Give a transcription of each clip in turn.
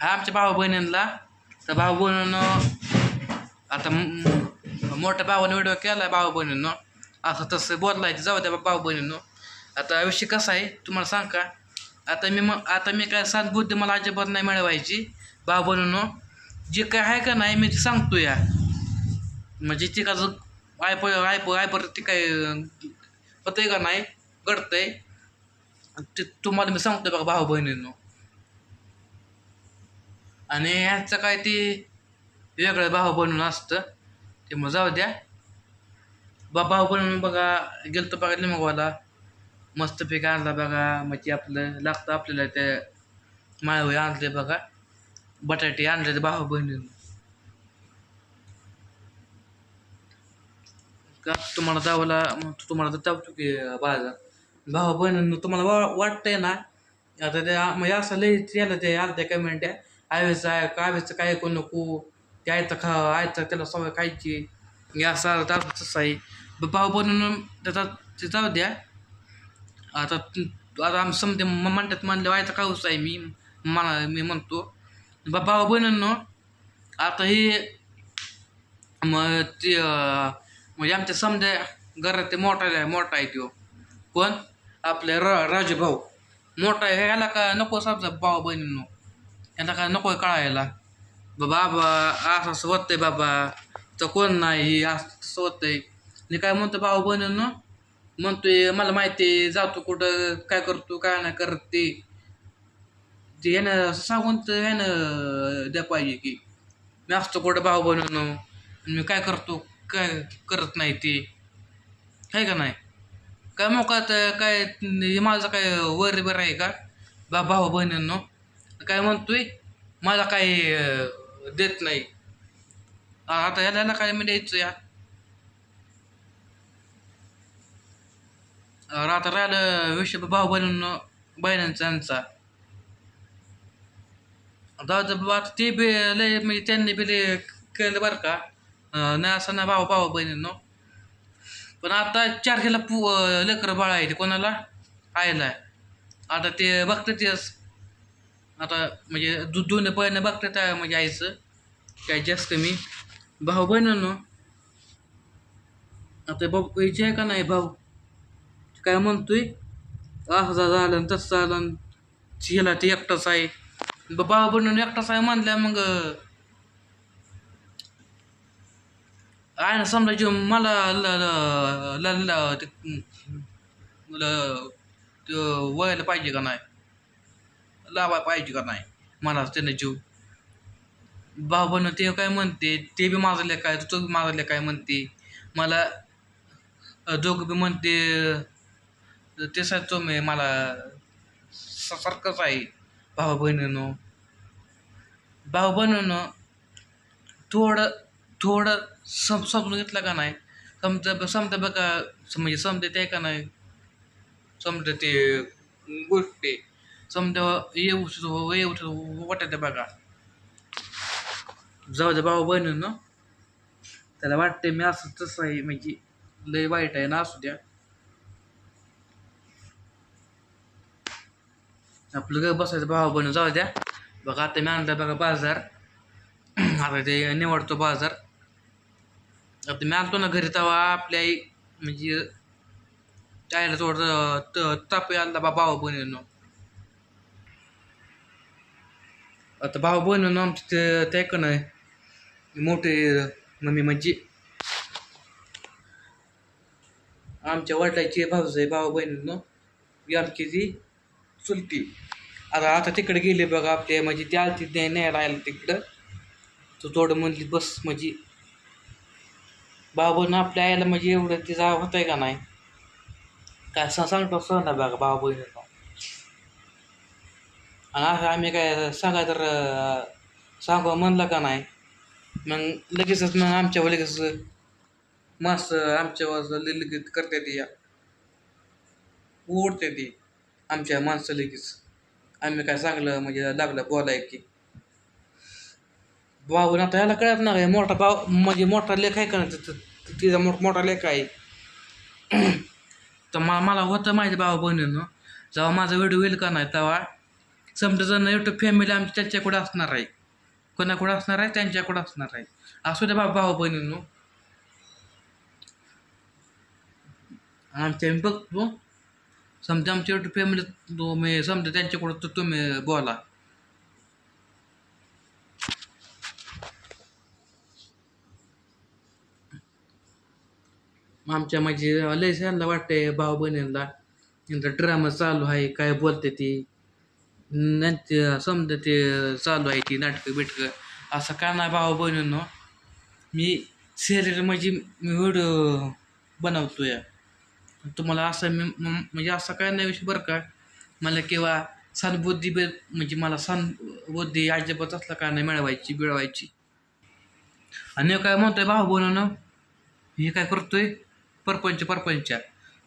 हा आमच्या भाऊ बहिणींना तर भाऊ बहिणीनं आता मोठ्या भावाने व्हिडिओ केला भाऊ बहिणीनं असं तसं बोलायचं जाऊ द्या भाऊ बहिणीनं आता विषय कसा आहे तुम्हाला सांग का आता मी मग आता मी काय सात बुद्धी मला अजिबात नाही मिळवायची. भाऊ बहिणीनं जे काय आहे का नाही मी ते सांगतो या म्हणजे ती का आयप आयप आयपर ती काय होतंय का नाही घडतंय. ते तुम्हाला मी सांगतो बघा भाऊ बहिणींनो आणि ह्याचं काय ते वेगळं भाऊ बनवून असतं. ते मग जाऊ द्या. बा भाऊ बनवून बघा गेलतो बघा लिंबूवाला. मस्त पीक आणला बघा. म्हणजे आपलं लागतं आपल्याला ते माळवं आणले बघा. बटाटे आणले ते भाऊ बहिणी का तुम्हाला जावला मग तुम्हाला तर जावतो की बाजार. भाऊ बहिणींनो तुम्हाला वा वाटतंय ना? आता ते मग असं लई याला ते अर्ध्या कमेंट आयवेचं आहे काव्याचं काय ऐकू नको ते आयचं खा आयचं त्याला सवय खायची. हे असं आता तसं आहे. ब- भाऊ बनून त्याचा ते जाऊ द्या. आता आता आम समते म- म्हणतात म्हणले व्हायचं खाऊच आहे मी. मला मी म्हणतो. बा भाऊ बहिणींनो आता हे मग ते म्हणजे आमच्या समजा घरात ते मोठा आहे मोठा आहे तो कोण? आपले र राजू भाऊ मोठा आहे ह्याला का नको समजा भाऊ बहिणींनो याला काय नको आहे कळायला बाबा बाबा असं असं होतंय बाबा तर कोण नाही असं तसं होतंय मी काय म्हणतो भाऊ बहिणींनो म्हणतोय मला माहिती आहे जातो कुठं काय करतो काय नाही करत ते ते ह्यानं सांगून तर ह्यानं द्या पाहिजे की मी असतो कुठं भाऊ बहिणींनो आणि मी काय करतो काय करत नाही ते आहे का नाही काय मोकात काय हे माझं काय वर बरं आहे का बा भाऊ बहिणींनो काय म्हणतोय? मला काही देत नाही. आता याला काय मी द्यायचं या? आता राहिलं विषय भाऊ बहिण बहिणींचा यांचा. ते बी लय म्हणजे त्यांनी बी लय केलं बरं का? नाही असं ना भाऊ भाऊ बहिणींनो. पण आता चार केला पु लेकरं बाळ आहे ते कोणाला? आयला आता ते बघतं तेच आता म्हणजे दु दोन बहिणी बघतात म्हणजे आईचं. काय जास्त कमी भाऊ बहिणींनो आता भाऊ पैसे आहे का नाही भाऊ? काय म्हणतोय? असं झालं आणि तसं झालं हिला ते एकटाच आहे. भाऊ बहिणीनं एकटाच आहे म्हणल्या मग आहे ना समजा जे मला ल ल पाहिजे का नाही? लावा पाहिजे का नाही? मला त्यानं जीव. भाऊ ते काय म्हणते ते बी माझं लेखा आहे तो बी माझं लेखा आहे म्हणते? मला दोघं बी म्हणते ते तो मी मला स- सारखंच आहे भाऊ बहिणीनं भाऊ बहिणीनं थोडं थोडं सम समजून घेतलं का नाही? समजा समजा बघा म्हणजे समजा ते का नाही. समजा ते गोष्टी समजा येऊ येऊ वाटत बघा. जाऊ दे भाऊ बहिणीनं. त्याला वाटते मी असं तसं आहे म्हणजे लय वाईट आहे ना असू द्या. आपलं घर बसायचं भाऊ बहिणी जाऊ द्या. बघा आता मी आणलं बघा बाजार. आता ते निवडतो बाजार. आता मी आणतो ना घरी तेव्हा आपल्या आई म्हणजे त्याला थोडं त ताप आणला बा भाऊ बहिणीनं. आता भाऊ बनवून आमचं ते ते का नाही. मोठे मम्मी म्हणजे. आमच्या वडिलाची भाऊज आहे भाऊ बहिणीनं आमची ती चुलती. आता आता तिकडे गेले बघा आपल्या म्हणजे ते आलती न्याय न्यायला आयला तिकडं. तो थोडं म्हणली बस म्हणजे. भाऊ बहीण आपल्या आईला म्हणजे एवढं तिचा होत आहे का नाही? काय सांगतो सांगा बघा भाऊ बहिणीनं आणि असं आम्ही काय सांगा तर सांगू म्हणलं का नाही? मग लगेचच मग आमच्यावर लगेच मस्त आमच्यावर लगेच करते ती. या ओढते ती आमच्या माणसं लगेच. आम्ही काय सांगलं म्हणजे लागलं बोलाय की. भाऊ आता याला कळत ना काय मोठा भाऊ म्हणजे मोठा लेख आहे का ना तिचा मोठ मोठा लेख आहे. तर मला मला होतं माहिती भाऊ बहिणीनं जेव्हा माझा व्हिडिओ येईल का नाही तेव्हा समजा जण फॅमिली आमची त्यांच्याकडे असणार आहे. कोणाकडे असणार आहे? त्यांच्याकडे असणार आहे. असू द्या बाबा भाऊ बहिणींनो. आमच्या मी बघतो समजा आमच्या एवढं फॅमिली तुम्ही समजा त्यांच्याकडं तर तुम्ही बोला. आमच्या म्हणजे लय त्यांना वाटतंय भाऊ बहिणींना. ड्रामा चालू आहे. काय बोलते ती? नंतर समजा ते चालू आहे ती नाटकं बिटकं असं का नाही भाऊ बहिणींनो? मी सिरियल म्हणजे मी व्हिडिओ बनवतोय. तुम्हाला असं मी म्हणजे असं काय नाही विषय बरं का? मला किंवा सणबुद्धी बे म्हणजे मला सणबुद्धी अजिबात असला का नाही मिळवायची मिळवायची आणि काय म्हणतोय भाऊ बनवणं हे काय करतोय? परपंच परपंच.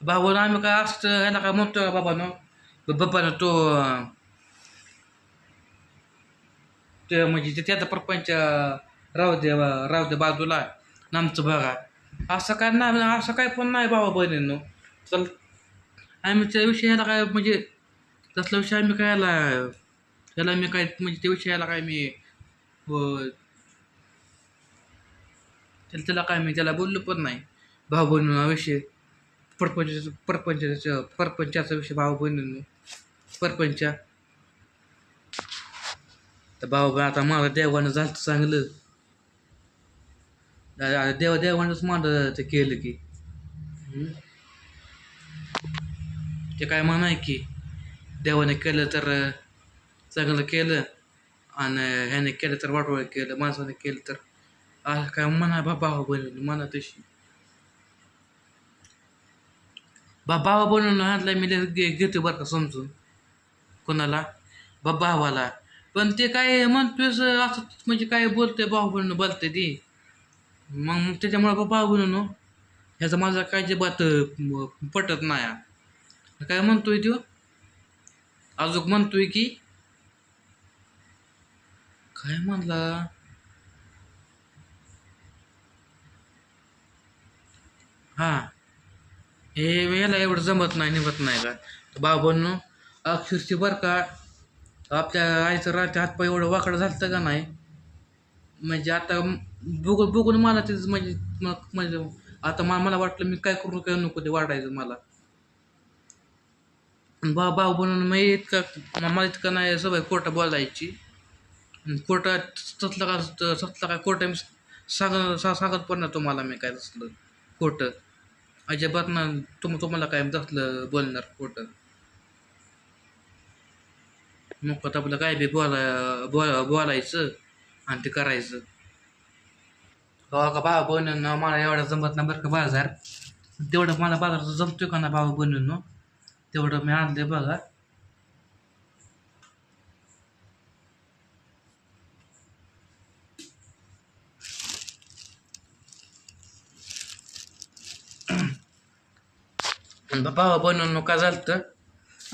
भाऊ बनव आम्ही काय असतं याला काय म्हणतोय बाबानो? बाबानं तो ते म्हणजे ते त्याचा परपंच राहू दे राहू दे बाजूला आणि आमचं बघा असं काय नाही म्हणजे असं काय पण नाही भावा बहिणींनो. चल आम्ही त्या विषयाला काय म्हणजे तसला विषय आम्ही काय याला त्याला मी काय म्हणजे त्या विषयाला काय मी हो. त्याला त्याला काय मी त्याला बोललो पण नाही. भाऊ बहिणींना विषय परपंच परपंचाचं परपंचाचा विषय भाऊ बहिणींनो. परपंच. तर भाऊ बा आता मला देवानं झालं चांगलं. आता देवा देवानंच माझं ते केलं की. ते काय म्हणाय की देवाने केलं तर चांगलं केलं आणि ह्याने केलं तर वाटोळ केलं माणसाने केलं तर. असं काय म्हणा बा भावा बनवलं म्हणा तशी. बा भावा बनवून हातला मी घेतो बरं का समजून. कोणाला? बा भावाला. पण ते काय म्हणतोय असं म्हणजे काय बोलतंय बाहुबलीनं बोलतंय ती. मग त्याच्यामुळे बा ह्याचा माझा काय जे बात पटत नाही. काय म्हणतोय तो अजून म्हणतोय की काय म्हणला? हा. हे याला एवढं जमत नाही निमत नाही का? बाबांनो अक्षरशी बरं का आपल्या आईचं राहते हातपाय एवढं वाकडं झालं का नाही? म्हणजे आता बघून बघून मला तेच म्हणजे मग म्हणजे आता मा मला वाटलं मी काय करू काय नको ते वाटायचं मला. बा भाऊ बनवून मग इतका मला इतकं नाही सवय खोटं बोलायची. खोटं तसलं का तसलं काय खोटं मी सांग सांगत पण ना तुम्हाला मी काय तसलं खोटं. अजिबात ना तुम तुम्हाला काय तसलं बोलणार खोटं. मग आपलं काय बी बोला बोला बोलायचं आणि ते करायचं. हो का भावा बनवून मला एवढा जमत ना बरं का बाजार. तेवढं मला बाजाराचं जमतोय का ना भाऊ बनवून तेवढं मी आणले बघा. आणि भावा बनवून का झालं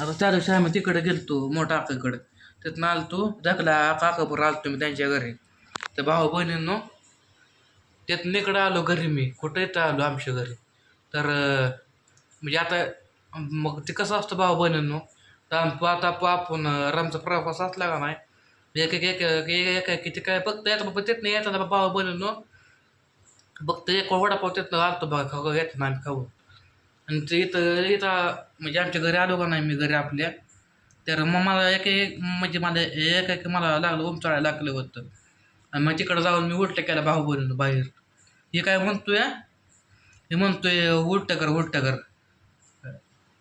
आता त्या दिवशी आम्ही तिकडे गेलतो मोठा आकाकडे तिथनं आलतो दाखला काकापूर आलतो मी त्यांच्या घरी. तर भाऊ बहिणींनो तिथनं इकडं आलो घरी मी. कुठं येतं आलो आमच्या घरी? तर म्हणजे आता मग ते कसं असतं भाऊ बहिणींनो? तर आम- आता आपण रमचा रामचा प्रवास असला का नाही? एक एक एक एक एक किती काय बघता येतं बाबा तिथनं येताना भाऊ बहिणींनो बघतं एक वडापाव तिथनं आलतो बघा खाऊ येताना आम्ही खाऊ आणि ते इथं इथं म्हणजे आमच्या घरी आलो का नाही मी घरी आपल्या तर मग मला एक एक म्हणजे मला एक एक मला लागलं उमचाळायला लागलं होतं. आणि मग तिकडं जाऊन मी उलटं केला भाऊ बनून बाहेर. हे काय म्हणतोय? हे म्हणतोय उलटं कर उलटं कर.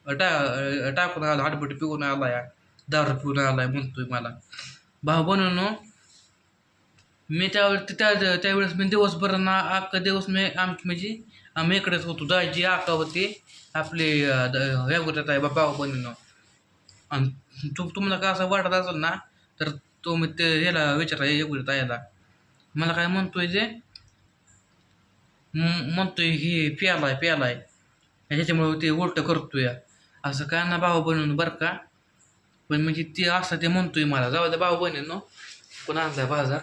टा टाकून आला हाटबटी पिऊन आला या दारू पिऊन आलाय म्हणतोय मला. भाऊ बनवून मी त्यावेळेस त्या त्यावेळेस मी दिवसभर ना अख्खा दिवस मी आमची म्हणजे आम्ही इकडेच होतो. दाजी आका होती. आपली वेगळ्यात आहे बाबा बनून आणि तू तुम्हाला काय असं वाटत असेल ना तर तो मी ते याला विचारा वेगळ्यात यायला मला काय म्हणतोय जे म्हणतोय ही प्यालाय प्यालाय. ह्याच्यामुळे ते उलट करतोय. असं काय ना भाऊ बनवून बरं का? पण म्हणजे ते असं ते म्हणतोय मला. जाऊ द्या भाऊ बहिणी पण आणलाय बाजार.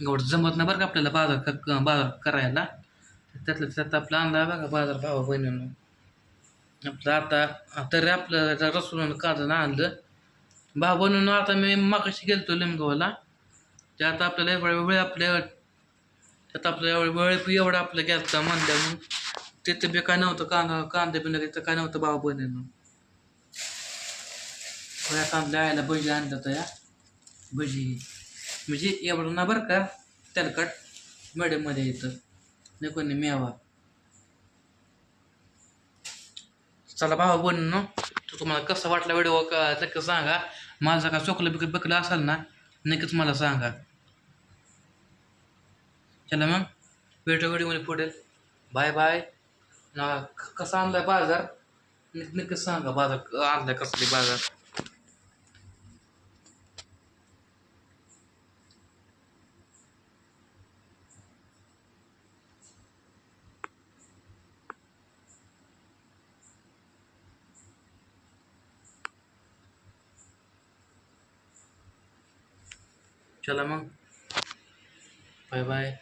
एवढं जमत नाही बरं का आपल्याला बाजार बाजार करायला. त्यातल्या त्यात आपला आणला बघा बाजार भावा बहिणीनं. आपलं आता तरी आपलं रसून काढून आणलं. भाव बनवून आता मी मागाशी गेलतो लिमगावला. ते आता आपल्याला एवढा वेळ आपल्या त्यात आपला एवढा वेळ एवढा आपलं गेलता म्हणल्या मग तिथं बी काय नव्हतं कांदा कांदा बिन तिथं काय नव्हतं भाऊ बहिणीनं. थोड्या कांदा यायला भजी आणलं तर या. भजी. म्हणजे एवढं ना बरं का तेलकट मिडियममध्ये येतं. नाही कोणी मेवा. चला भावा बनून तो तुम्हाला कसं वाटला व्हिडिओ का नक्की सांगा? माझं का चोकलं बिकलं बिकलं असेल ना नक्कीच मला सांगा. चला मग भेटू व्हिडिओमध्ये पुढे. बाय बाय ना कसा आणलाय बाजार? नक्की नक्कीच सांगा बाजार आणलाय कसली बाजार? चला मग. Bye bye.